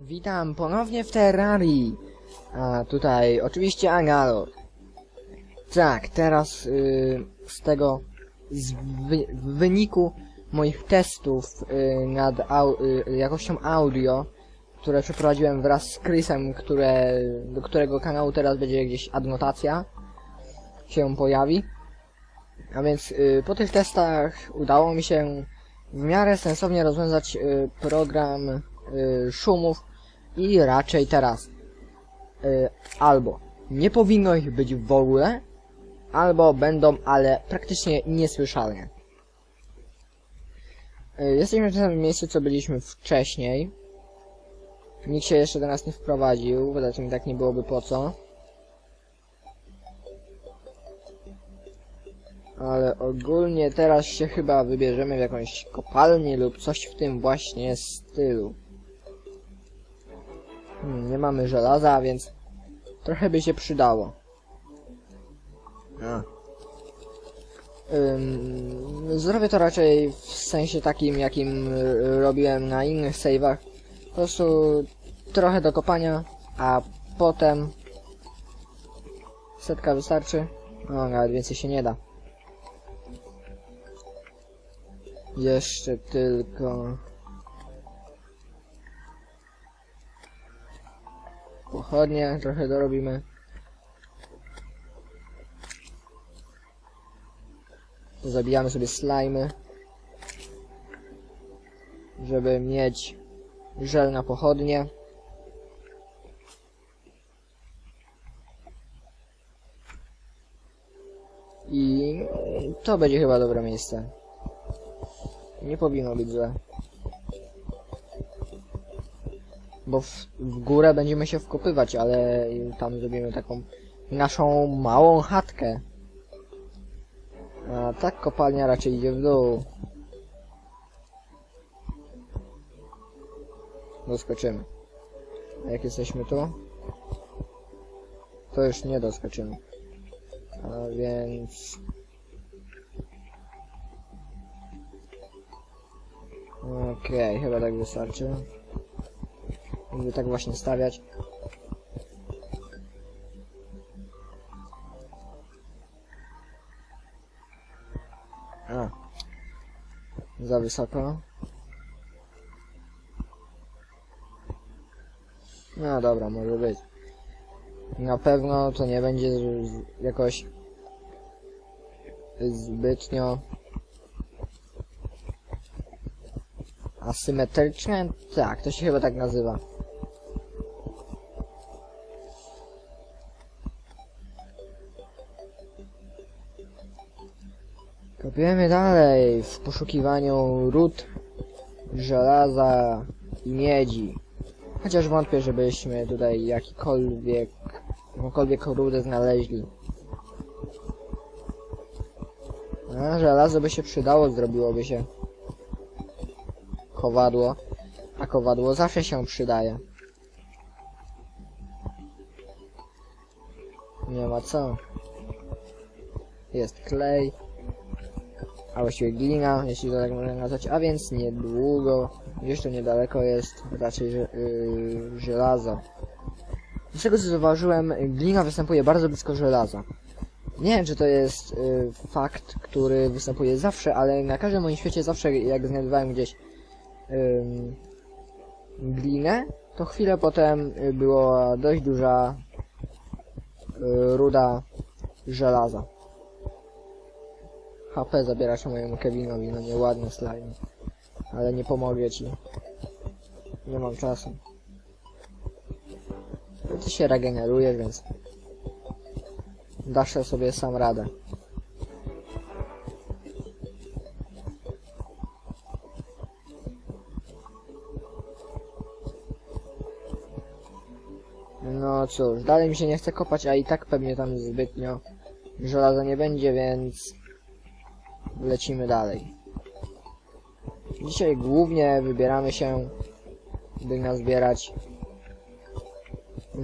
Witam ponownie w Terrarii. A tutaj oczywiście Angalor. Tak, teraz y, z tego z wy, w wyniku moich testów y, nad au, y, jakością audio, które przeprowadziłem wraz z Chrisem, które, do którego kanału teraz będzie gdzieś adnotacja się pojawi. A więc y, po tych testach udało mi się w miarę sensownie rozwiązać y, program y, szumów i raczej teraz y, albo nie powinno ich być w ogóle, albo będą, ale praktycznie niesłyszalne. Y, jesteśmy w tym miejscu, co byliśmy wcześniej. Nikt się jeszcze do nas nie wprowadził, poza tym i tak nie byłoby po co. Ale ogólnie teraz się chyba wybierzemy w jakąś kopalnię lub coś w tym właśnie stylu. Hmm, nie mamy żelaza, więc trochę by się przydało. A. Ym, zrobię to raczej w sensie takim, jakim robiłem na innych save'ach. Po prostu trochę do kopania, a potem setka wystarczy. No, nawet więcej się nie da. Jeszcze tylko pochodnie trochę dorobimy. Zabijamy sobie slajmy, żeby mieć żel na pochodnie. I to będzie chyba dobre miejsce. Nie powinno być źle. Bo w, w górę będziemy się wkopywać, ale tam zrobimy taką naszą małą chatkę. A tak kopalnia raczej idzie w dół. Doskoczymy. A jak jesteśmy tu? To już nie doskoczymy. A więc... Okej, chyba tak wystarczy. Będę tak właśnie stawiać. A. Za wysoko. No dobra, może być. Na pewno to nie będzie jakoś zbytnio asymetryczne? Tak, to się chyba tak nazywa. Kopiemy dalej w poszukiwaniu ród, żelaza i miedzi. Chociaż wątpię, żebyśmy tutaj jakikolwiek, jakąkolwiek rudę znaleźli. A, żelazo by się przydało, zrobiłoby się kowadło, a kowadło zawsze się przydaje. Nie ma co. Jest klej, a właściwie glina, jeśli to tak można nazwać, a więc niedługo, gdzieś tu niedaleko jest raczej yy, żelazo. Z tego co zauważyłem, glina występuje bardzo blisko żelaza. Nie wiem, czy to jest y, fakt, który występuje zawsze, ale na każdym moim świecie zawsze, jak znajdowałem gdzieś glinę, to chwilę potem y, była dość duża y, ruda żelaza. HP zabierasz mojemu Kevinowi, no nieładny slime. Ale nie ci. Nie mam czasu. Ty się regenerujesz, więc dasz sobie sam radę. No cóż, dalej mi się nie chce kopać, a i tak pewnie tam zbytnio żelaza nie będzie, więc lecimy dalej. Dzisiaj głównie wybieramy się, by nazbierać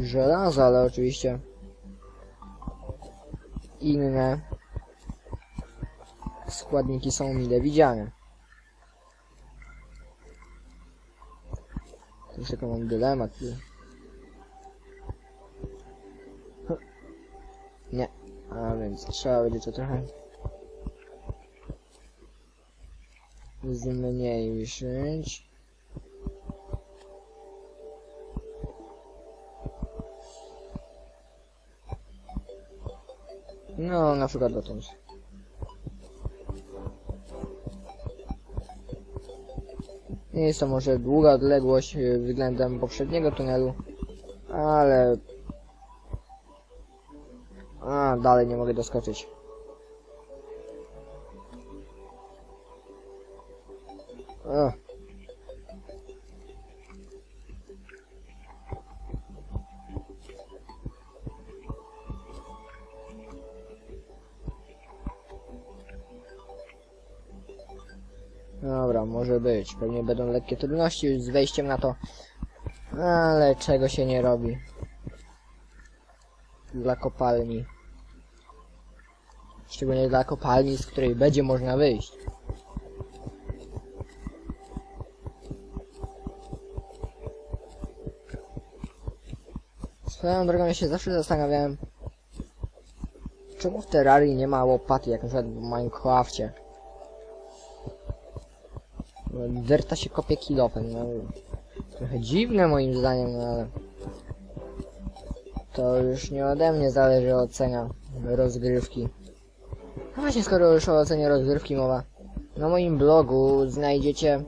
żelazo, ale oczywiście inne składniki są mile widziane. Troszeczkę mam dylemat. Nie, a więc trzeba będzie to trochę zmniejszyć. No, na przykład dotąd. Nie jest to może długa odległość y, względem poprzedniego tunelu, ale... A, dalej nie mogę doskoczyć. Dobra, może być. Pewnie będą lekkie trudności z wejściem na to. Ale czego się nie robi. Dla kopalni. Szczególnie dla kopalni, z której będzie można wyjść. Swoją drogą ja się zawsze zastanawiałem, czemu w Terrarii nie ma łopaty, jak na przykład w Minecrafcie. Derta się kopie kilofem, no. Trochę dziwne moim zdaniem, no ale... To już nie ode mnie zależy ocena rozgrywki. No właśnie, skoro już o ocenie rozgrywki mowa. Na moim blogu znajdziecie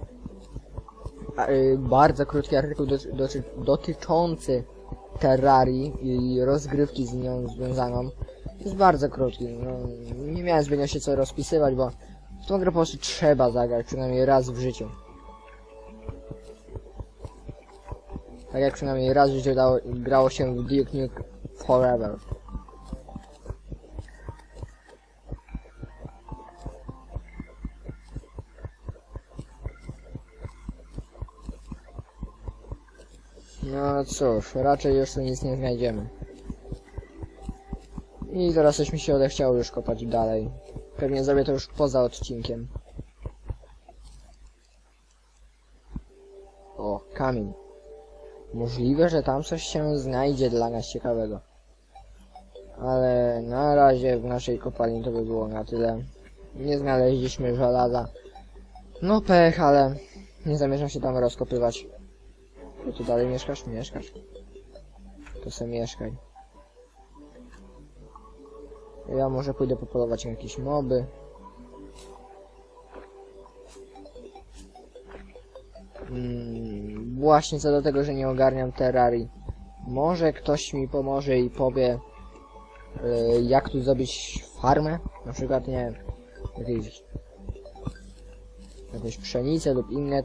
a, y, bardzo krótki artykuł doty doty dotyczący Terrarii i rozgrywki z nią związaną. Jest bardzo krótki, no, nie miałem zbytnio się co rozpisywać, bo w tą grę po prostu trzeba zagrać, przynajmniej raz w życiu. Tak jak przynajmniej raz w życiu dało, grało się w Duke Nukem Forever. No cóż, raczej już tu nic nie znajdziemy. I teraz coś mi się odechciało już kopać dalej. Pewnie zrobię to już poza odcinkiem. O, kamień. Możliwe, że tam coś się znajdzie dla nas ciekawego. Ale na razie w naszej kopalni to by było na tyle. Nie znaleźliśmy żelaza. No pech, ale nie zamierzam się tam rozkopywać. Ty tu dalej mieszkasz? Mieszkasz. To se mieszkaj. Ja może pójdę popolować jakieś moby. Mm, właśnie co do tego, że nie ogarniam terrarii. Może ktoś mi pomoże i powie, y, jak tu zrobić farmę? Na przykład, nie jakieś, jakąś pszenicę lub inne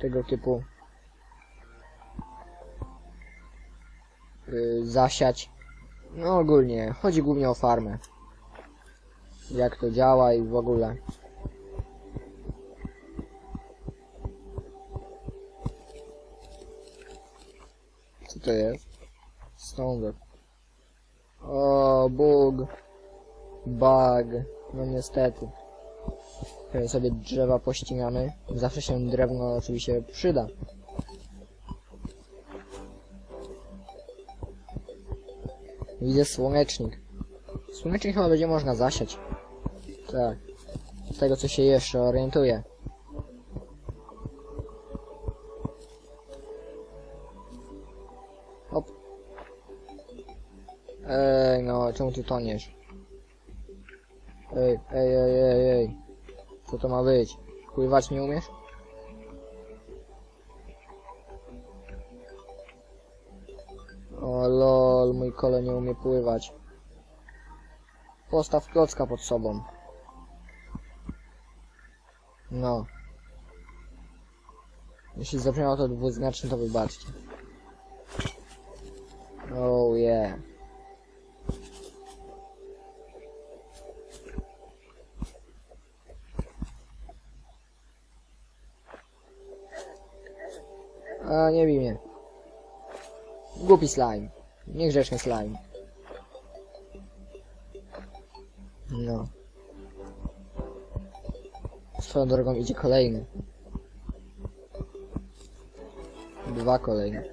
tego typu zasiać. No ogólnie, chodzi głównie o farmę. Jak to działa i w ogóle. Co to jest? Stąd. O, bug. Bug. No niestety. Sobie drzewa pościnamy. Zawsze się drewno oczywiście przyda. Widzę słonecznik. Słonecznik chyba będzie można zasiać. Tak. Z tego co się jeszcze orientuję. Hop. Ej, no, czemu ty toniesz? Ej, ej, ej, ej, ej. Co to ma być? Pływać nie umiesz? O lol, mój kole nie umie pływać. Postaw klocka pod sobą. No. Jeśli zabrzmiało to dwuznacznie, to wybaczcie. Oh yeah. A, nie bij mnie. Głupi slime. Niegrzeczny slime. No. Swoją drogą idzie kolejny. Dwa kolejne.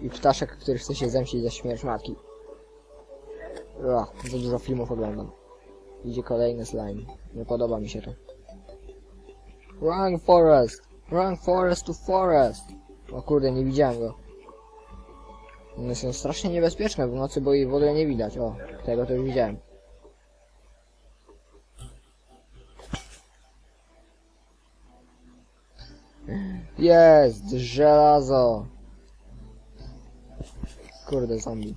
I ptaszek, który chce się zemścić za śmierć matki. Ua, za dużo filmów oglądam. Idzie kolejny slime. Nie podoba mi się to. Run forest! Run forest to forest! O kurde, nie widziałem go. One są strasznie niebezpieczne w nocy, bo ich w ogóle nie widać. O, tego to już widziałem. Jest! Żelazo! Kurde, zombie.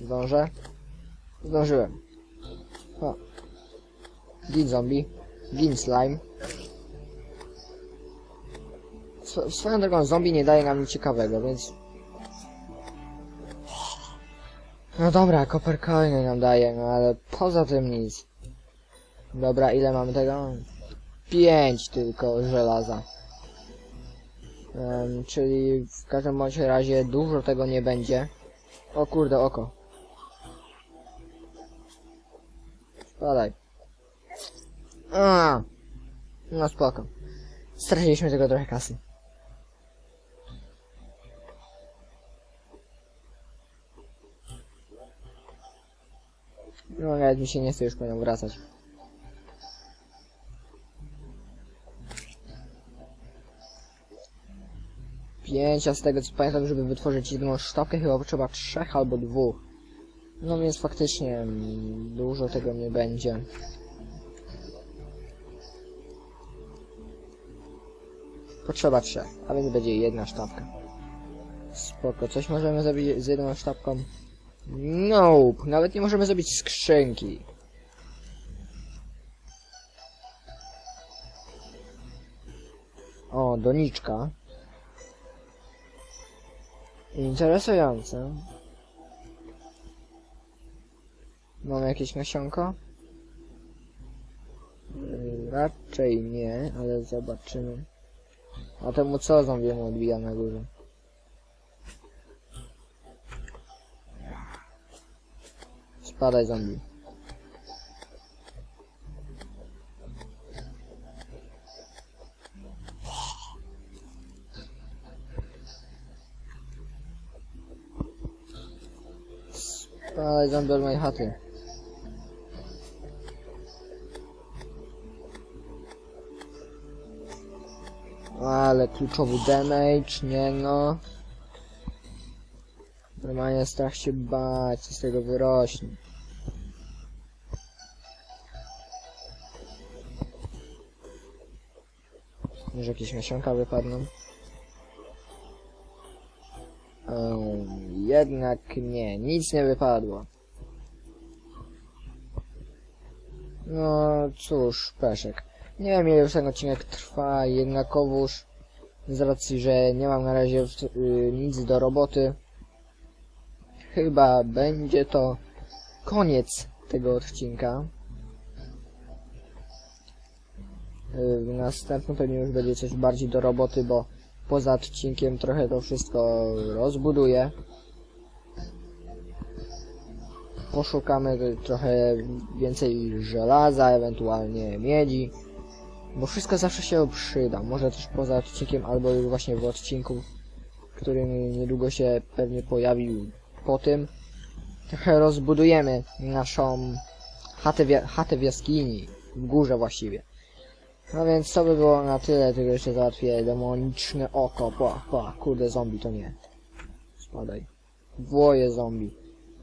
Zdążę? Zdążyłem. O. Gin zombie. Gin slime. Swoją drogą zombie nie daje nam nic ciekawego, więc... No dobra, copper coiny nam daje, no ale poza tym nic. Dobra, ile mamy tego? Pięć tylko żelaza. Em, czyli w każdym bądź razie dużo tego nie będzie. O kurde, oko. Spadaj. A, no spoko. Straciliśmy tego trochę kasy. No nawet mi się nie chce już po nią wracać. Pięć, a z tego co pamiętam, żeby wytworzyć jedną sztabkę chyba potrzeba trzech albo dwóch. No więc faktycznie mm, dużo tego nie będzie. Potrzeba trzech, a więc będzie jedna sztabka. Spoko, coś możemy zrobić z jedną sztabką? Nope, nawet nie możemy zrobić skrzynki. O, doniczka. Interesujące. Mamy jakieś nasionko? Raczej nie, ale zobaczymy. A temu co zombiemu odbija na górze? Spadaj zombie. Spadaj zombie od mojej chaty. Ale kluczowy damage, nie no. Normalnie strach się bać, co z tego wyrośnie. Może jakieś nasionka wypadną? Um, jednak nie, nic nie wypadło. No cóż, Peszek. Nie wiem ile już ten odcinek trwa, jednakowoż z racji, że nie mam na razie y, nic do roboty. Chyba będzie to koniec tego odcinka. Y, W następnym pewnie już będzie coś bardziej do roboty, bo poza odcinkiem trochę to wszystko rozbuduję. Poszukamy trochę więcej żelaza, ewentualnie miedzi. Bo wszystko zawsze się przyda. Może też poza odcinkiem, albo już właśnie w odcinku, który niedługo się pewnie pojawił po tym. Trochę rozbudujemy naszą chatę, wi- chatę w jaskini. W górze właściwie. No więc to by było na tyle, tylko jeszcze załatwię demoniczne oko. Pa, pa, kurde zombie to nie. Spadaj. Dwoje zombie.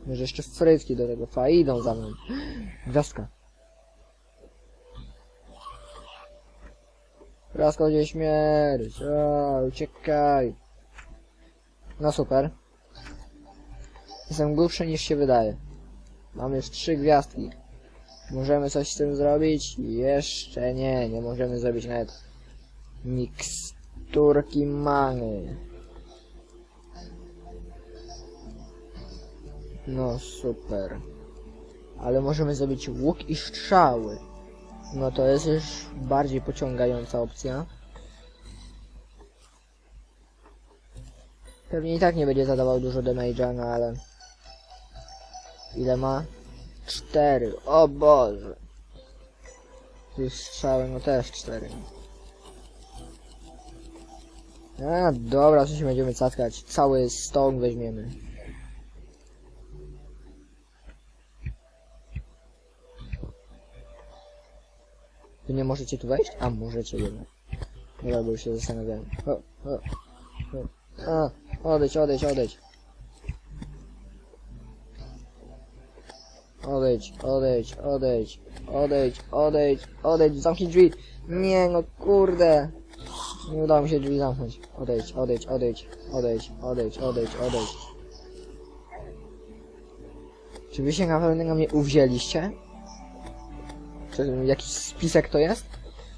Może jeszcze frytki do tego fa idą za mną. Gwiazdka. Raskodzie śmierć. A, uciekaj. No super. Jestem głupszy niż się wydaje. Mam już trzy gwiazdki. Możemy coś z tym zrobić? Jeszcze nie, nie możemy zrobić nawet miksturki many. No super. Ale możemy zrobić łuk i strzały. No to jest już bardziej pociągająca opcja. Pewnie i tak nie będzie zadawał dużo damage'a, no ale... Ile ma? Cztery. O Boże. Tu strzały, no też cztery. A, dobra, co się będziemy catkać? Cały stone weźmiemy. Wy nie możecie tu wejść? A, możecie jednak. Dobra, bo już się zastanawiałem. O, o, o. A, odejdź, odejdź, odejdź. Odejdź, odejdź, odejdź, odejdź, odejdź, odejdź, zamknij drzwi. Nie, no kurde. Nie udało mi się drzwi zamknąć. Odejdź, odejdź, odejdź, odejdź, odejdź, odejdź, odejdź. Czy wy się na pewno mnie uwzięliście? Czy jakiś spisek to jest?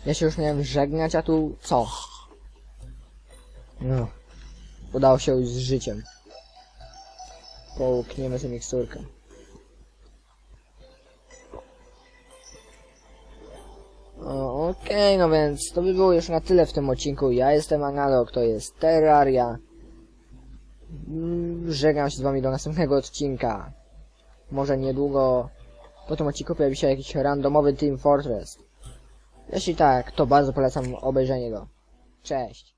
Ja się już miałem żegnać, a tu co? No. Udało się już z życiem. Połkniemy sobie miksturkę. Okej, no więc to by było już na tyle w tym odcinku. Ja jestem Analog, to jest Terraria. Mm, Żegnam się z wami do następnego odcinka. Może niedługo po tym odcinku pojawi się jakiś randomowy Team Fortress. Jeśli tak, to bardzo polecam obejrzenie go. Cześć.